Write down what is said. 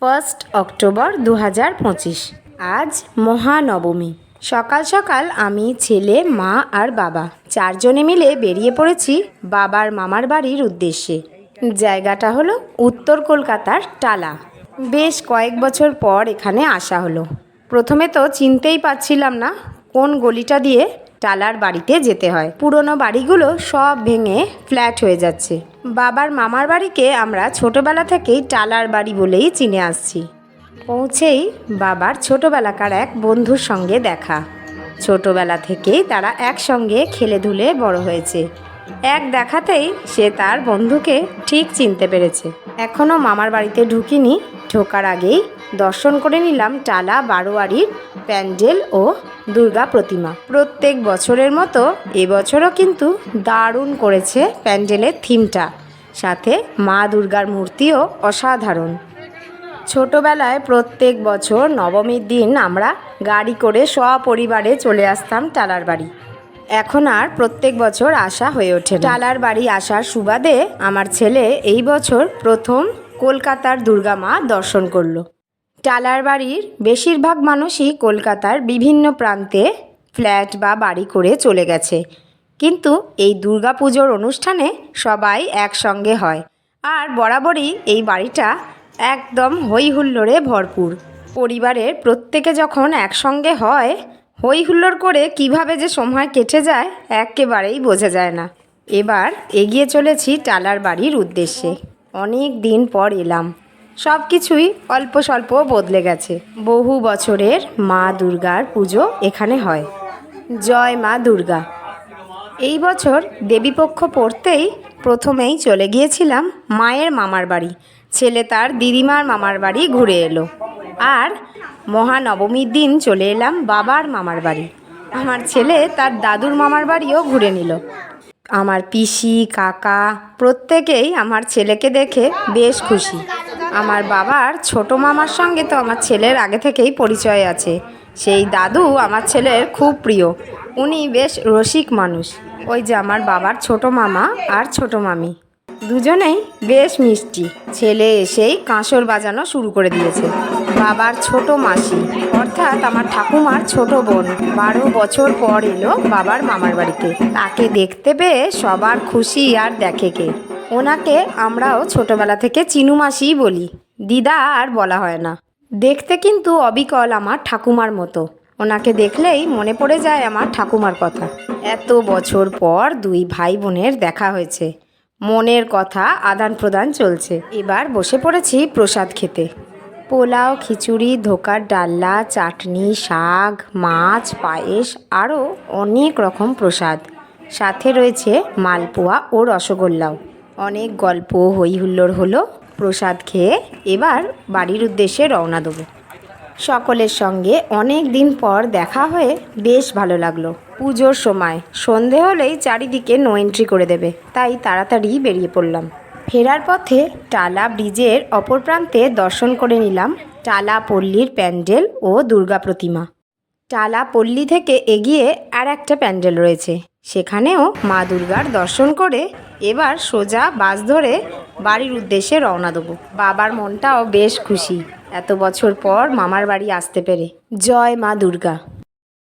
First October দু হাজার পঁচিশ। আজ মহানবমী। সকাল সকাল আমি, ছেলে, মা আর বাবা চারজনে মিলে বেরিয়ে পড়েছি বাবার মামার বাড়ির উদ্দেশ্যে। জায়গাটা হলো উত্তর কলকাতার টালা। বেশ কয়েক বছর পর এখানে আসা হলো। প্রথমে তো চিনতেই পারছিলাম না কোন গলিটা দিয়ে টালার বাড়িতে যেতে হয়। পুরনো বাড়িগুলো সব ভেঙে ফ্ল্যাট হয়ে যাচ্ছে। বাবার মামার বাড়িকে আমরা ছোটবেলা থেকেই টালার বাড়ি বলেই চিনে আসছি। পৌঁছেই বাবার ছোটবেলাকার এক বন্ধুর সঙ্গে দেখা। ছোটবেলা থেকেই তারা একসঙ্গে খেলে ধুলে বড় হয়েছে। এক দেখাতেই সে তার বন্ধুকে ঠিক চিনতে পেরেছে। এখনও মামার বাড়িতে ঢুকিনি। ঢোকার আগেই দর্শন করে নিলাম টালা, বারোয়ারির প্যান্ডেল ও দুর্গা প্রতিমা। প্রত্যেক বছরের মতো এবছরও কিন্তু দারুণ করেছে প্যান্ডেলের থিমটা। সাথে মা দুর্গার মূর্তিও অসাধারণ। ছোটবেলায় প্রত্যেক বছর নবমীর দিন আমরা গাড়ি করে সপরিবারে চলে আসতাম টালার বাড়ি। এখন আর প্রত্যেক বছর আসা হয়ে ওঠে টালার বাড়ি আসার সুবাদে আমার ছেলে এই বছর প্রথম কলকাতার দুর্গা মা দর্শন করল। টালার বাড়ির বেশিরভাগ মানুষই কলকাতার বিভিন্ন প্রান্তে ফ্ল্যাট বা বাড়ি করে চলে গেছে। কিন্তু এই দুর্গাপুজোর অনুষ্ঠানে সবাই একসঙ্গে হয়। আর বরাবরই এই বাড়িটা একদম হই হুল্লোড়ে ভরপুর। পরিবারের প্রত্যেকে যখন একসঙ্গে হয় হই হুল্লোড় করে কীভাবে যে সময় কেটে যায়, একেবারেই বোঝা যায় না। এবার এগিয়ে চলেছি টালার বাড়ির উদ্দেশ্যে। অনেক দিন পর এলাম। সব কিছুই অল্প স্বল্প বদলে গেছে। বহু বছরের মা দুর্গার পুজো এখানে হয়। জয় মা দুর্গা। এই বছর দেবীপক্ষ পড়তেই প্রথমেই চলে গিয়েছিলাম মায়ের মামার বাড়ি। ছেলে তার দিদিমার মামার বাড়ি ঘুরে এলো। আর মহানবমীর দিন চলে এলাম বাবার মামার বাড়ি। আমার ছেলে তার দাদুর মামার বাড়িও ঘুরে নিল। আমার পিসি, কাকা প্রত্যেকেই আমার ছেলেকে দেখে বেশ খুশি। আমার বাবার ছোট মামার সঙ্গে তো আমার ছেলের আগে থেকেই পরিচয় আছে। সেই দাদু আমার ছেলের খুব প্রিয়। উনি বেশ রসিক মানুষ। ওই যে আমার বাবার ছোট মামা আর ছোট মামি। দুজনেই বেশ মিষ্টি। ছেলে এসেই কাঁসর বাজানো শুরু করে দিয়েছে। বাবার ছোট মাসি, অর্থাৎ আমার ঠাকুমার ছোট বোন। বারো বছর পর এলো বাবার মামার বাড়িতে। তাকে দেখতে পেয়ে সবার খুশি আর দেখে কে। ওনাকে আমরাও ছোটবেলা থেকে চিনু মাসিই বলি। দিদা আর বলা হয় না। দেখতে কিন্তু অবিকল আমার ঠাকুমার মতো। ওনাকে দেখলেই মনে পড়ে যায় আমার ঠাকুমার কথা। এত বছর পর দুই ভাই বোনের দেখা হয়েছে। মনের কথা আদান প্রদান চলছে। এবার বসে পড়েছি প্রসাদ খেতে। পোলাও, খিচুড়ি, ধোকার ডাল্লা, চাটনি, শাক, মাছ, পায়েস, আরও অনেক রকম প্রসাদ। সাথে রয়েছে মালপোয়া ও রসগোল্লাও। অনেক গল্প হই হুল্লোড় হলো, প্রসাদ খেয়ে এবার বাড়ির উদ্দেশ্যে রওনা দেবো। সকলের সঙ্গে অনেক দিন পর দেখা হয়ে বেশ ভালো লাগল। পুজোর সময় সন্ধে হলেই চারিদিকে নো এন্ট্রি করে দেবে, তাই তাড়াতাড়ি বেরিয়ে পড়লাম। ফেরার পথে টালা ব্রিজের অপর প্রান্তে দর্শন করে নিলাম টালা পল্লীর প্যান্ডেল ও দুর্গা প্রতিমা। টালা পল্লী থেকে এগিয়ে আর একটা প্যান্ডেল রয়েছে। সেখানেও মা দুর্গার দর্শন করে এবার সোজা বাস ধরে বাড়ির উদ্দেশ্যে রওনা দেবো। বাবার মনটাও বেশ খুশি। এত বছর পর মামার বাড়ি আসতে পেরে। জয় মা দুর্গা।